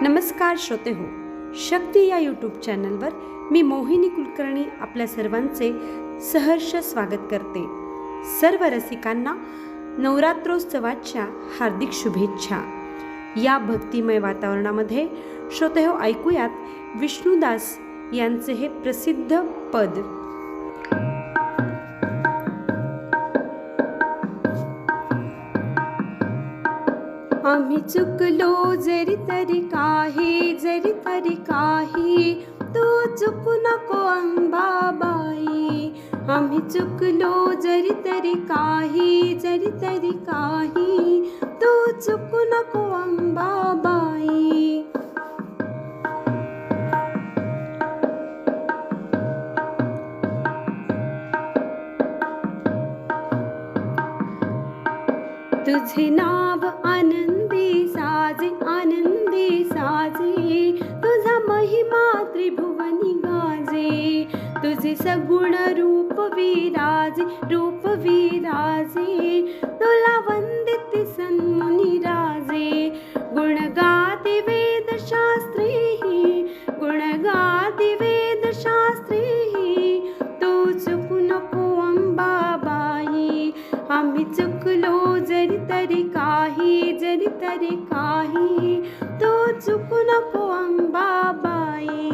नमस्कार श्रोते हो शक्ती या यूट्यूब चॅनलवर मी मोहिनी कुलकर्णी आपल्या सर्वांचे सहर्ष स्वागत करते. सर्व रसिकांना नवरात्रोत्सवाच्या हार्दिक शुभेच्छा. या भक्तिमय वातावरणामध्ये श्रोते हो ऐकूयात विष्णुदास यांचे हे प्रसिद्ध पद. आम्ही चुकलो जरी तरी काही जरी तरी काही. तू चुकू नको अंबाबाई. आम्ही चुकलो जरी तरी काही जरी तरी काही. तू चुकू नको अंबाबाई. तुझे नाव आनंद साजे आनंदी साजे तुझा महिमा त्रिभुवनी गाजे तुझे सगुण रूप विराजे रूप विराजे तुला वंदित सन्मुनी राजे गुण गाते वेद नाही जरी तरी काही तो चुकू नको अंबाबाई.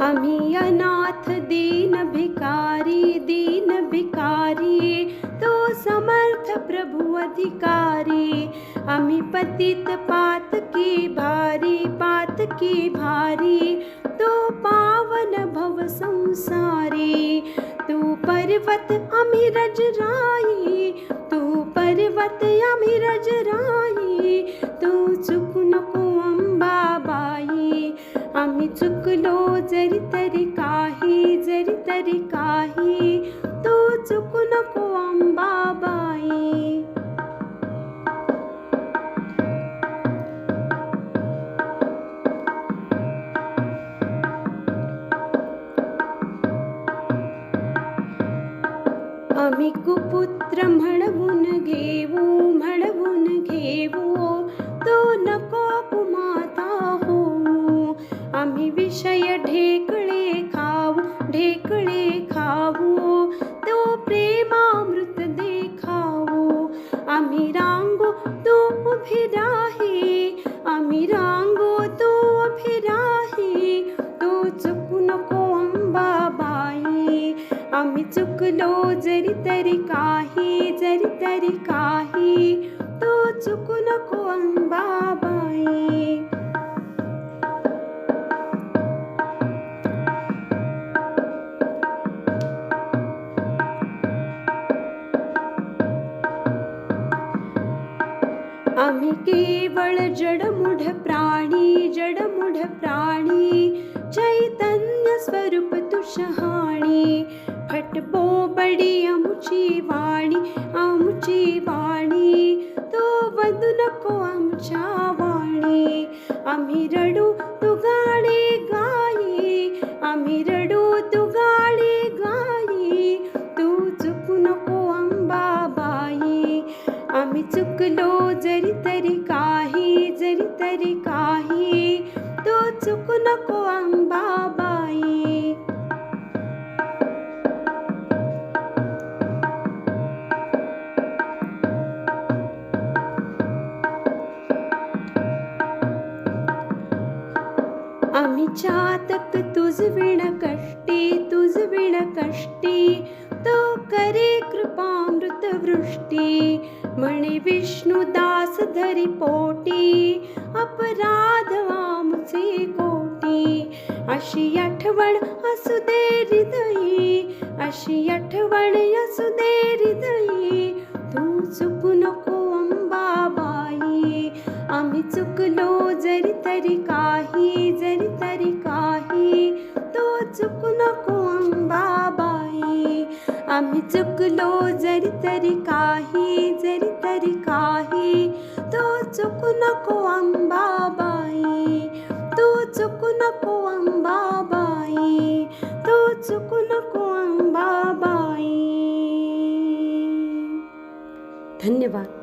आम्ही अनाथ दीन भिकारी दीन भिकारी तो समर्थ प्रभु अधिकारी. आम्ही पतित पात की भा पात की भारी तो पावन भव संसारी। तू पर्वत अमिरज राई तू पर्वत अमिरज राई। तू चुक नको अंबाबाई आम्ही चुकलो जरी तरी काही जरी तरी काही। तू चुक नको अंबाबाई। आम्ही कुपुत्र म्हणवून घेऊ म्हणवून घेऊ तो नको कुमाता होऊ आम्ही विषय ढेकळे खाऊ ढेकळे खाऊ जरी तरी काही जरी तरी काही तो चुकू नको अंबाबाई. आम्ही केवळ जडमुढ प्राणी जडमुढ प्राणी चैतन्य स्वरूप तुषहाणी शहाणी फटबो बडी अमुची वाणी आमुची वाणी तो वधू नको आमच्या वाणी. आम्ही रडू तू गाणे गाई आम्ही रडू तू गाणे गाई तू चुकू नको अंबाबाई आम्ही चुकलो जरी तरी काही जरी तरी काही तो चुकू नको अंबाबाई आम्ही चातक तुझ विण कष्टी तुझ विण कष्टी. तो करे कृपामृत वृष्टी. म्हणे विष्णुदास धरी पोटी अपराध आमचे कोटी. अशी आठवण असू दे हृदयी अशी काही जरी तरी काही तो चुकू नको अंबाबाई. आम्ही चुकलो जरी तरी काही जरी तरी काही तो चुकू नको अंबाबाई. तो चुकू नको अंबाबाई. तो चुकू नको अंबाबाई. धन्यवाद.